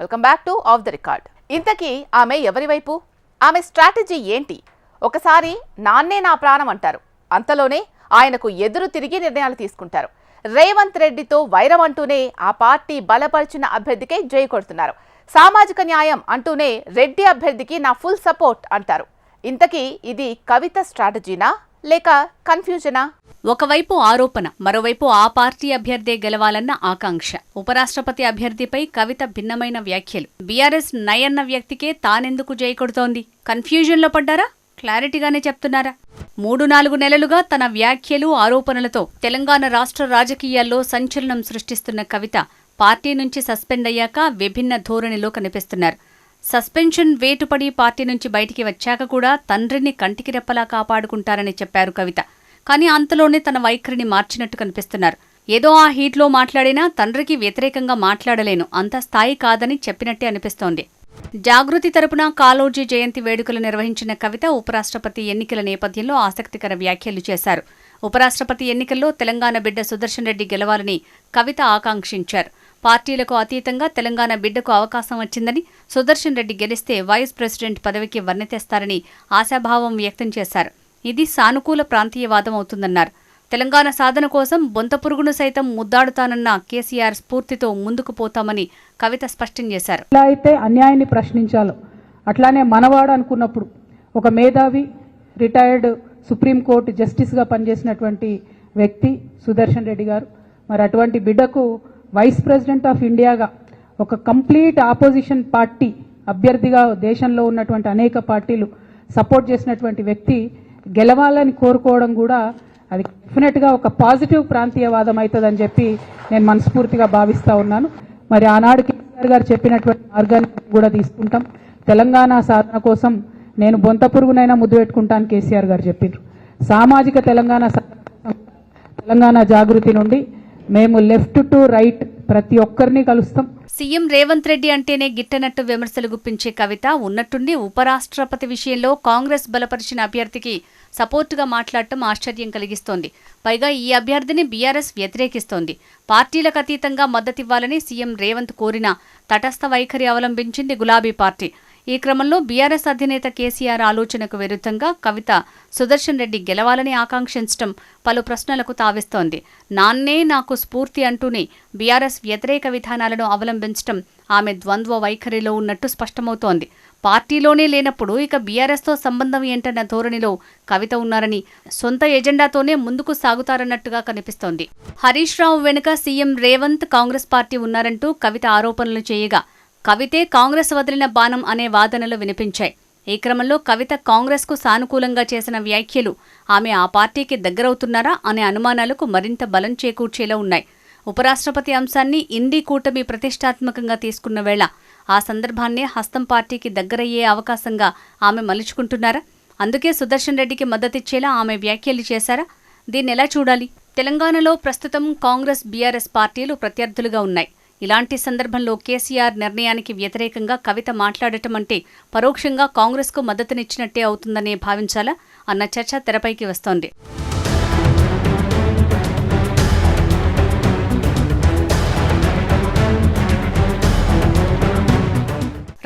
Welcome back to off the record ఇంతకీ ఆమె ఎవరి వైపు? ఆమె స్ట్రాటజీ ఏంటి? ఒకసారి నాన్నే నా ప్రాణం అంటారు. అంతలోనే ఆయనకు ఎదురు తిరిగి నిర్ణయాలు తీసుకుంటారు. రేవంత్ రెడ్డితో వైరం అంటూనే ఆ పార్టీ బలపరిచిన అభ్యర్థికే జై కొడుతున్నారు. సామాజిక న్యాయం అంటూనే రెడ్డి అభ్యర్థికి నా ఫుల్ సపోర్ట్ అంటారు. ఇంతకీ ఇది కవిత స్ట్రాటజీనా? లేక కన్ఫ్యూజనా? ఒకవైపు ఆరోపణ మరోవైపు ఆ పార్టీ అభ్యర్థే గెలవాలన్న ఆకాంక్ష. ఉపరాష్ట్రపతి అభ్యర్థిపై కవిత భిన్నమైన వ్యాఖ్యలు. బీఆర్ఎస్ నయన్న వ్యక్తికే తానెందుకు జయకొడుతోంది కన్ఫ్యూజన్లో పడ్డారా? క్లారిటీగానే చెప్తున్నారా? మూడు నాలుగు నెలలుగా తన వ్యాఖ్యలు ఆరోపణలతో తెలంగాణ రాష్ట్ర రాజకీయాల్లో సంచలనం సృష్టిస్తున్న కవిత పార్టీ నుంచి సస్పెండ్ అయ్యాక విభిన్న ధోరణిలో కనిపిస్తున్నారు. సస్పెన్షన్ వేటుపడి పార్టీ నుంచి బయటికి వచ్చాక కూడా తండ్రిని కంటికి రెప్పలా కాపాడుకుంటారని చెప్పారు కవిత. కానీ అంతలోనే తన వైఖరిని మార్చినట్టు కనిపిస్తున్నారు. ఏదో ఆ హీట్లో మాట్లాడినా తండ్రికి వ్యతిరేకంగా మాట్లాడలేను. అంత స్థాయి కాదని చెప్పినట్టే అనిపిస్తోంది. జాగృతి తరపున కాలోజీ జయంతి వేడుకలు నిర్వహించిన కవిత ఉపరాష్ట్రపతి ఎన్నికల నేపథ్యంలో ఆసక్తికర వ్యాఖ్యలు చేశారు. ఉపరాష్ట్రపతి ఎన్నికల్లో తెలంగాణ బిడ్డ సుదర్శన్ రెడ్డి గెలవాలని కవిత ఆకాంక్షించారు. పార్టీలకు అతీతంగా తెలంగాణ బిడ్డకు అవకాశం వచ్చిందని సుదర్శన్ రెడ్డి గెలిస్తే వైస్ ప్రెసిడెంట్ పదవికి వర్ణితేస్తారని ఆశాభావం వ్యక్తం చేశారు. ఇది సానుకూల ప్రాంతీయవాదం అవుతుందన్నారు. తెలంగాణ సాధన కోసం బొంత పురుగును సైతం ముద్దాడుతానన్న కేసీఆర్ స్ఫూర్తితో ముందుకు పోతామని కవిత స్పష్టం చేశారు. ఎలా అయితే అన్యాయాన్ని ప్రశ్నించాలో. అట్లానే మనవాడు అనుకున్నప్పుడు ఒక మేధావి రిటైర్డ్ సుప్రీంకోర్టు జస్టిస్గా పనిచేసినటువంటి వ్యక్తి సుదర్శన్ రెడ్డి గారు. మరి అటువంటి బిడ్డకు వైస్ ప్రెసిడెంట్ ఆఫ్ ఇండియాగా ఒక కంప్లీట్ ఆపోజిషన్ పార్టీ అభ్యర్థిగా దేశంలో ఉన్నటువంటి అనేక పార్టీలు సపోర్ట్ చేసినటువంటి వ్యక్తి గెలవాలని కోరుకోవడం కూడా అది డెఫినెట్గా ఒక పాజిటివ్ ప్రాంతీయవాదం అవుతుందని చెప్పి నేను మనస్ఫూర్తిగా భావిస్తా ఉన్నాను. మరి ఆనాడు కేసీఆర్ గారు చెప్పినటువంటి మార్గాన్ని కూడా తీసుకుంటాం. తెలంగాణ సాధన కోసం నేను బొంత పురుగునైనా ముద్దు పెట్టుకుంటాను కేసీఆర్ గారు చెప్పారు సామాజిక తెలంగాణ సాధన తెలంగాణ జాగృతి నుండి మేము లెఫ్ట్ టు రైట్ ప్రతి ఒక్కరిని కలుస్తాం. సీఎం రేవంత్ రెడ్డి అంటేనే గిట్టనట్టు విమర్శలు గుప్పించే కవిత ఉన్నట్టుండి ఉపరాష్ట్రపతి విషయంలో కాంగ్రెస్ బలపరిచిన అభ్యర్థికి సపోర్టుగా మాట్లాడటం ఆశ్చర్యం కలిగిస్తోంది. పైగా ఈ అభ్యర్థిని బీఆర్ఎస్ వ్యతిరేకిస్తోంది. పార్టీలకు అతీతంగా మద్దతివ్వాలని సీఎం రేవంత్ కోరిన తటస్థ వైఖరి అవలంబించింది గులాబీ పార్టీ. ఈ క్రమంలో బీఆర్ఎస్ అధినేత కేసీఆర్ ఆలోచనకు విరుద్ధంగా కవిత సుదర్శన్ రెడ్డి గెలవాలని ఆకాంక్షించడం పలు ప్రశ్నలకు తావిస్తోంది. నాన్నే నాకు స్ఫూర్తి అంటూనే బీఆర్ఎస్ వ్యతిరేక విధానాలను అవలంబించడం ఆమె ద్వంద్వ వైఖరిలో ఉన్నట్టు స్పష్టమవుతోంది. పార్టీలోనే లేనప్పుడు ఇక బీఆర్ఎస్తో సంబంధం ఏంటన్న ధోరణిలో కవిత ఉన్నారని సొంత ఎజెండాతోనే ముందుకు సాగుతారన్నట్టుగా కనిపిస్తోంది. హరీష్ రావు వెనుక సీఎం రేవంత్ కాంగ్రెస్ పార్టీ ఉన్నారంటూ కవిత ఆరోపణలు చేయగా కవితే కాంగ్రెస్ వదిలిన బాణం అనే వాదనలు వినిపించాయి. ఈ క్రమంలో కవిత కాంగ్రెస్కు సానుకూలంగా చేసిన వ్యాఖ్యలు ఆమె ఆ పార్టీకి దగ్గరవుతున్నారా అనే అనుమానాలకు మరింత బలం చేకూర్చేలా ఉన్నాయి. ఉపరాష్ట్రపతి అంశాన్ని ఇండి కూటమి ప్రతిష్టాత్మకంగా తీసుకున్న వేళ ఆ సందర్భాన్నే హస్తం పార్టీకి దగ్గరయ్యే అవకాశంగా ఆమె మలుచుకుంటున్నారా? అందుకే సుదర్శన్ రెడ్డికి మద్దతిచ్చేలా ఆమె వ్యాఖ్యలు చేశారా? దీన్ని ఎలా చూడాలి? తెలంగాణలో ప్రస్తుతం కాంగ్రెస్ బీఆర్ఎస్ పార్టీలు ప్రత్యర్థులుగా ఉన్నాయి. ఇలాంటి సందర్భంలో కేసీఆర్ నిర్ణయానికి వ్యతిరేకంగా కవిత మాట్లాడటం అంటే పరోక్షంగా కాంగ్రెస్కు మద్దతునిచ్చినట్టే అవుతుందనే భావించాలా అన్న చర్చ తెరపైకి వస్తోంది.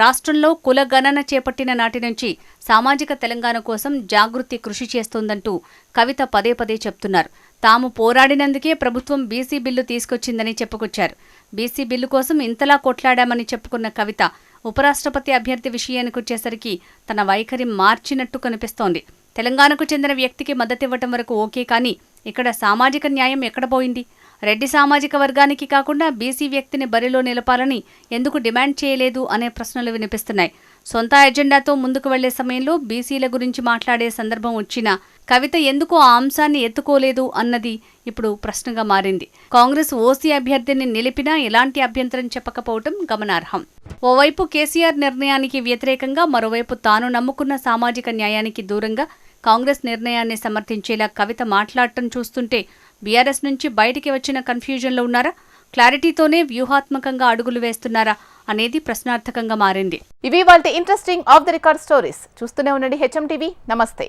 రాష్ట్రంలో కుల గణన చేపట్టిన నాటి నుంచి సామాజిక తెలంగాణ కోసం జాగృతి కృషి చేస్తోందంటూ కవిత పదే పదే చెప్తున్నారు. తాము పోరాడినందుకే ప్రభుత్వం బీసీ బిల్లు తీసుకొచ్చిందని చెప్పుకొచ్చారు. బీసీ బిల్లు కోసం ఇంతలా కొట్లాడామని చెప్పుకున్న కవిత ఉపరాష్ట్రపతి అభ్యర్థి విషయానికి వచ్చేసరికి తన వైఖరి మార్చినట్టు కనిపిస్తోంది. తెలంగాణకు చెందిన వ్యక్తికి మద్దతివ్వటం వరకు ఓకే కానీ ఇక్కడ సామాజిక న్యాయం ఎక్కడ పోయింది? రెడ్డి సామాజిక వర్గానికి కాకుండా బీసీ వ్యక్తిని బరిలో నిలపాలని ఎందుకు డిమాండ్ చేయలేదు అనే ప్రశ్నలు వినిపిస్తున్నాయి. సొంత ఎజెండాతో ముందుకు వెళ్ళే సమయంలో బీసీల గురించి మాట్లాడే సందర్భం వచ్చినా కవిత ఎందుకు ఆ అంశాన్ని ఎత్తుకోలేదు అన్నది ఇప్పుడు ప్రశ్నగా మారింది. కాంగ్రెస్ ఓసీ అభ్యర్థిని నిలిపినా ఎలాంటి అభ్యంతరం చెప్పకపోవటం గమనార్హం. ఓవైపు కేసీఆర్ నిర్ణయానికి వ్యతిరేకంగా మరోవైపు తాను నమ్ముకున్న సామాజిక న్యాయానికి దూరంగా కాంగ్రెస్ నిర్ణయాన్ని సమర్థించేలా కవిత మాట్లాడటం చూస్తుంటే బీఆర్ఎస్ నుంచి బయటికి వచ్చిన కన్ఫ్యూజన్లో ఉన్నారా? క్లారిటీతోనే వ్యూహాత్మకంగా అడుగులు వేస్తున్నారా అనేది ప్రశ్నార్థకంగా మారింది. ఇవి వాళ్ళ interesting off the record stories చూస్తూనే ఉండండి హెచ్ఎం టీవీ నమస్తే.